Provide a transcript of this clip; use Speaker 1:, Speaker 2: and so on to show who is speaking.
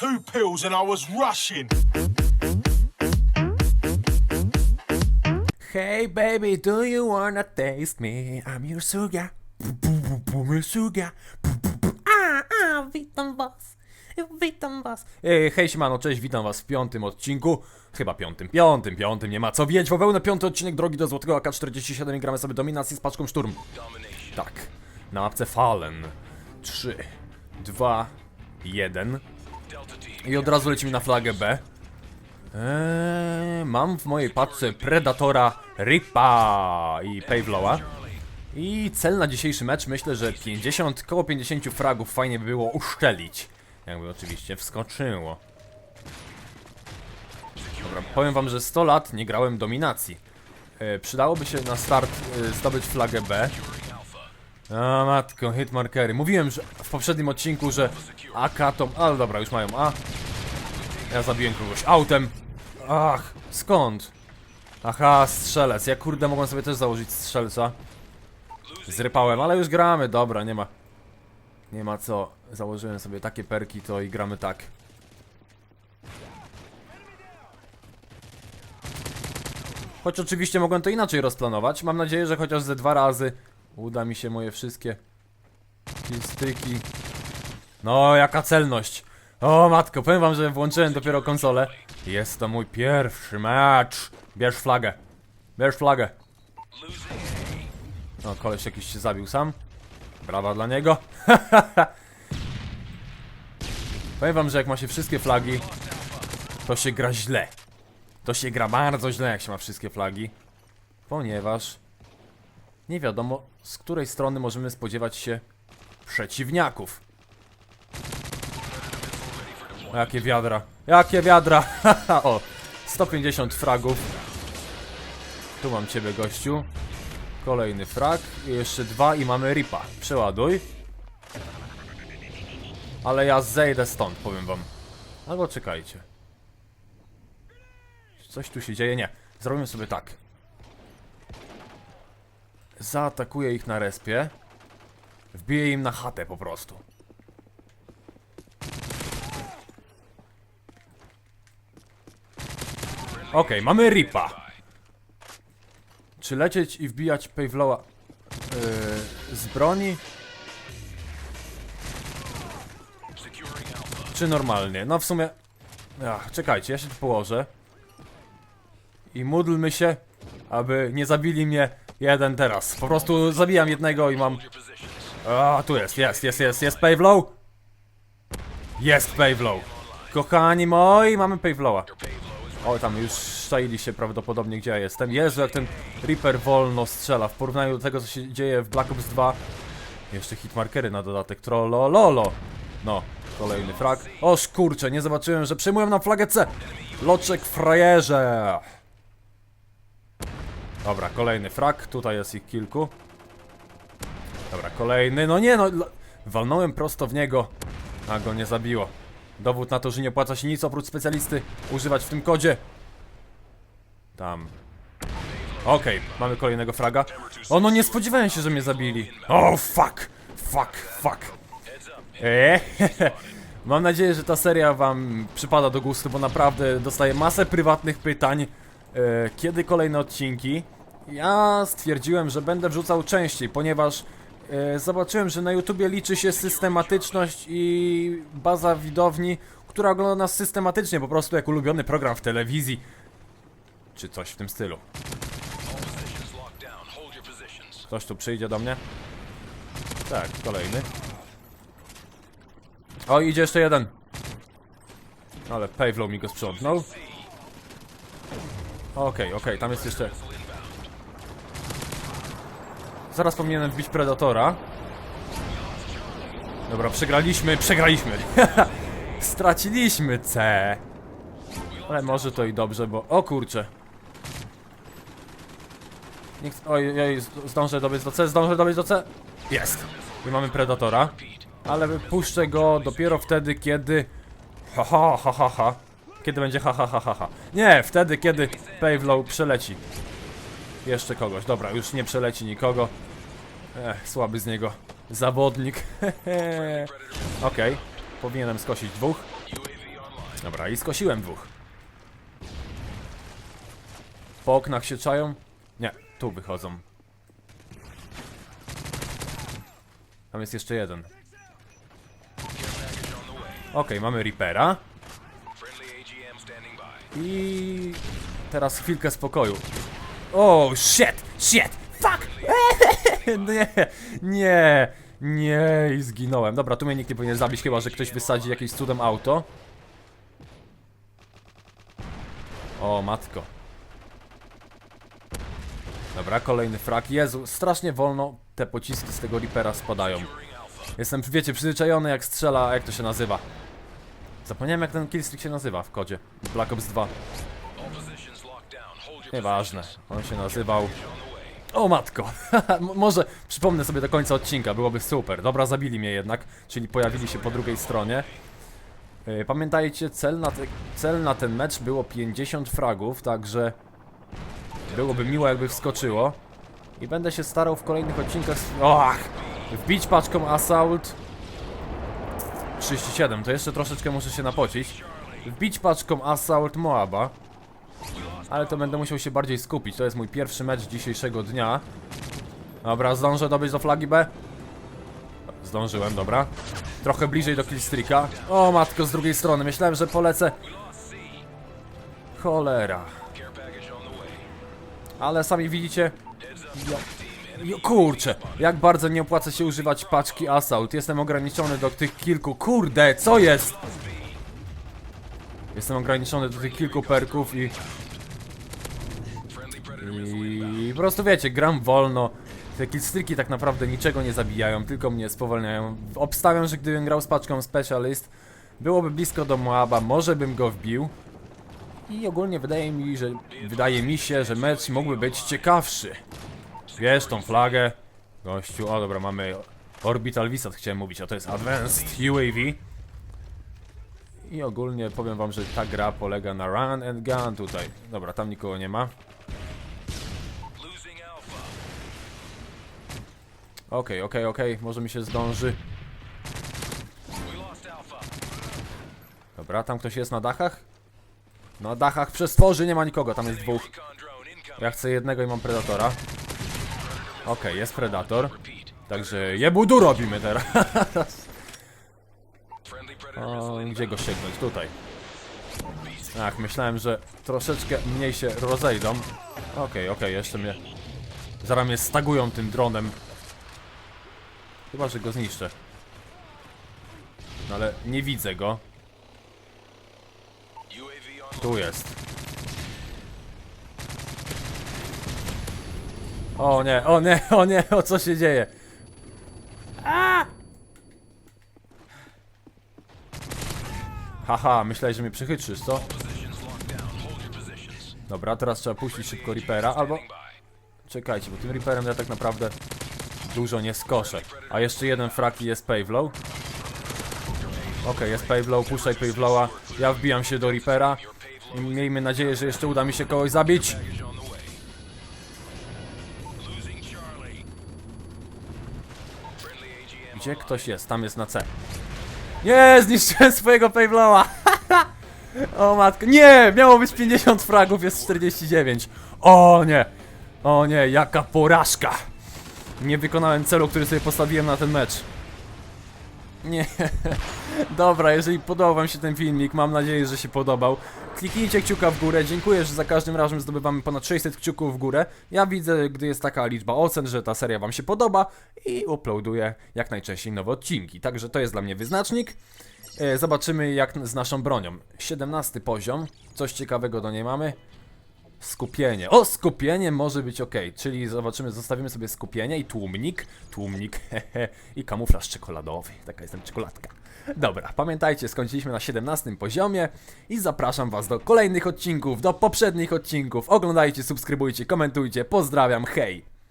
Speaker 1: two pills and I was rushing.
Speaker 2: Hey baby, do you wanna taste me? I'm your sugar. Your sugar. A, a, witam was. Witam was. Ej, hej siemano, cześć, witam was w piątym odcinku. Chyba piątym, piątym, piątym, nie ma co wiedzieć. Wowełnę piąty odcinek drogi do złotego AK-47 i gramy sobie dominację z paczką szturm. Tak, na mapce Fallen. 3, 2, 1. I od razu lecimy na flagę B. Eee, mam w mojej paczce Predatora, Ripa i Pavlowa. I cel na dzisiejszy mecz myślę, że 50, koło 50 fragów fajnie by było uszczelić. Jakby oczywiście wskoczyło. Dobra, powiem wam, że 100 lat nie grałem dominacji. E, przydałoby się na start e, zdobyć flagę B. A matko, hitmarkery. Mówiłem że w poprzednim odcinku, że AK to... Ale dobra, już mają A. Ja zabiłem kogoś autem. Ach, skąd? Aha, strzelec. Ja kurde mogłem sobie też założyć strzelca. Zrypałem, ale już gramy, dobra, nie ma. Nie ma co. Założyłem sobie takie perki, to i gramy tak. Choć oczywiście mogłem to inaczej rozplanować. Mam nadzieję, że chociaż ze dwa razy uda mi się moje wszystkie styki. No, jaka celność. O matko, powiem wam, że włączyłem dopiero konsolę. Jest to mój pierwszy mecz. Bierz flagę. Bierz flagę. O, koleś jakiś się zabił sam. Brawa dla niego. powiem wam, że jak ma się wszystkie flagi, to się gra źle. To się gra bardzo źle, jak się ma wszystkie flagi. Ponieważ nie wiadomo, z której strony możemy spodziewać się przeciwniaków. Jakie wiadra. Jakie wiadra. o, 150 fragów. Tu mam ciebie, gościu. Kolejny frag. I jeszcze dwa i mamy ripa. Przeładuj. Ale ja zejdę stąd, powiem wam. Albo czekajcie. Coś tu się dzieje? Nie. Zrobimy sobie tak. Zaatakuję ich na respie. Wbiję im na chatę po prostu. Okej, mamy Ripa. Czy lecieć i wbijać Pavlowa yy, z broni? Czy normalnie? No w sumie... Ach, czekajcie, ja się tu położę. I módlmy się, aby nie zabili mnie jeden teraz. Po prostu zabijam jednego i mam... A, tu jest, jest, jest, jest, jest Pavlow. Jest Pavlow. Kochani moi, mamy Pavlowa. O, tam już szczaili się prawdopodobnie, gdzie ja jestem. Jezu, jak ten Reaper wolno strzela w porównaniu do tego, co się dzieje w Black Ops 2. Jeszcze hitmarkery na dodatek. Trollololo. No, kolejny frag. O, kurczę, nie zobaczyłem, że przejmują nam flagę C. Loczek frajerze. Dobra, kolejny frag. Tutaj jest ich kilku. Dobra, kolejny. No nie, no. Walnąłem prosto w niego, a go nie zabiło. Dowód na to, że nie opłaca się nic oprócz specjalisty używać w tym kodzie. Tam. Okej, mamy kolejnego fraga. O, no nie spodziewałem się, że mnie zabili. O, fuck! Fuck, fuck. Eee, Mam nadzieję, że ta seria wam przypada do gustu, bo naprawdę dostaję masę prywatnych pytań. E, kiedy kolejne odcinki? Ja stwierdziłem, że będę wrzucał częściej, ponieważ e, zobaczyłem, że na YouTubie liczy się systematyczność i baza widowni, która ogląda nas systematycznie, po prostu jak ulubiony program w telewizji. Czy coś w tym stylu. Ktoś tu przyjdzie do mnie? Tak, kolejny. O, idzie jeszcze jeden. Ale Pavlow mi go sprzątnął. Okej, okej, tam jest jeszcze... Zaraz powinienem wbić Predatora. Dobra, przegraliśmy, przegraliśmy. Straciliśmy C. Ale może to i dobrze, bo... O kurczę. Niech... Oj, oj, zdążę dobiec do C, zdążę dobiec do C. Jest. I mamy Predatora. Ale puszczę go dopiero wtedy, kiedy... Ha ha ha ha ha. Kiedy będzie ha ha ha ha ha. Nie, wtedy, kiedy Pavlow przeleci. Jeszcze kogoś. Dobra, już nie przeleci nikogo. Ech, słaby z niego zawodnik. Okej. Powinienem skosić dwóch. Dobra, i skosiłem dwóch. Po oknach się czają? Nie, tu wychodzą. Tam jest jeszcze jeden. Okej, mamy Reapera. I teraz chwilkę spokoju. O, shit, shit, fuck! nie, nie, nie i zginąłem. Dobra, tu mnie nikt nie powinien zabić, chyba że ktoś wysadzi jakimś cudem auto. O, matko. Dobra, kolejny frak. Jezu, strasznie wolno te pociski z tego Reapera spadają. Jestem, wiecie, przyzwyczajony jak strzela, jak to się nazywa. Zapomniałem jak ten killstreak się nazywa w kodzie. Black Ops 2. Nieważne, on się nazywał... O matko! Może przypomnę sobie do końca odcinka, byłoby super. Dobra, zabili mnie jednak, czyli pojawili się po drugiej stronie. Yy, Pamiętajcie, cel na, te, cel na ten mecz było 50 fragów, także byłoby miło jakby wskoczyło. I będę się starał w kolejnych odcinkach... Och! Wbić paczką Assault 37, to jeszcze troszeczkę muszę się napocić. Wbić paczką Assault Moaba. Ale to będę musiał się bardziej skupić. To jest mój pierwszy mecz dzisiejszego dnia. Dobra, zdążę dobyć do flagi B. Zdążyłem, dobra. Trochę bliżej do killstreaka. O matko, z drugiej strony. Myślałem, że polecę. Cholera. Ale sami widzicie. Kurczę, jak bardzo nie opłaca się używać paczki Assault. Jestem ograniczony do tych kilku. Kurde, co jest? Jestem ograniczony do tych kilku perków i... I po prostu wiecie, gram wolno. Te killstreaki tak naprawdę niczego nie zabijają, tylko mnie spowalniają. Obstawiam, że gdybym grał z paczką Specialist, byłoby blisko do Moaba, może bym go wbił. I ogólnie wydaje mi, że wydaje mi się, że mecz mógłby być ciekawszy. Wiesz tą flagę. Gościu, o dobra, mamy Orbital Visat chciałem mówić, a to jest Advanced UAV. I ogólnie powiem wam, że ta gra polega na run and gun tutaj. Dobra, tam nikogo nie ma. Okej, okej, okej, może mi się zdąży. Dobra, tam ktoś jest na dachach? Na dachach przestworzy nie ma nikogo, tam jest dwóch. Ja chcę jednego i mam Predatora. Okej, jest Predator. Także jebudu robimy teraz. O, gdzie go sięgnąć? Tutaj. Ach, myślałem, że troszeczkę mniej się rozejdą. Okej, okej, jeszcze mnie... Zaraz mnie stagują tym dronem. Chyba, że go zniszczę. No ale nie widzę go. Tu jest. O nie, o nie, o nie, o co się dzieje? A! Haha, myślałeś, że mnie przechytrzysz, co? Dobra, teraz trzeba puścić szybko Reapera, albo... Czekajcie, bo tym Reaperem ja tak naprawdę dużo nie skoszę. A jeszcze jeden frak i jest Pavlow. Okej, jest Pavlow, puszczaj Pavlowa. Ja wbijam się do Reapera. Miejmy nadzieję, że jeszcze uda mi się kogoś zabić. Gdzie ktoś jest? Tam jest na C. Nie, zniszczyłem swojego Pavlowa. o matko. Nie, miało być 50 fragów, jest 49. O nie. O nie, jaka porażka. Nie wykonałem celu, który sobie postawiłem na ten mecz. Nie. Dobra, jeżeli podobał wam się ten filmik, mam nadzieję, że się podobał. Kliknijcie kciuka w górę, dziękuję, że za każdym razem zdobywamy ponad 600 kciuków w górę. Ja widzę, gdy jest taka liczba ocen, że ta seria wam się podoba i uploaduję jak najczęściej nowe odcinki. Także to jest dla mnie wyznacznik. E, Zobaczymy jak z naszą bronią. 17 poziom, coś ciekawego do niej mamy. Skupienie. O, skupienie może być ok, czyli zobaczymy, zostawimy sobie skupienie i tłumnik, tłumnik, hehe, i kamuflaż czekoladowy. Taka jest tam czekoladka. Dobra, pamiętajcie, skończyliśmy na 17 poziomie i zapraszam Was do kolejnych odcinków, do poprzednich odcinków. Oglądajcie, subskrybujcie, komentujcie. Pozdrawiam, hej!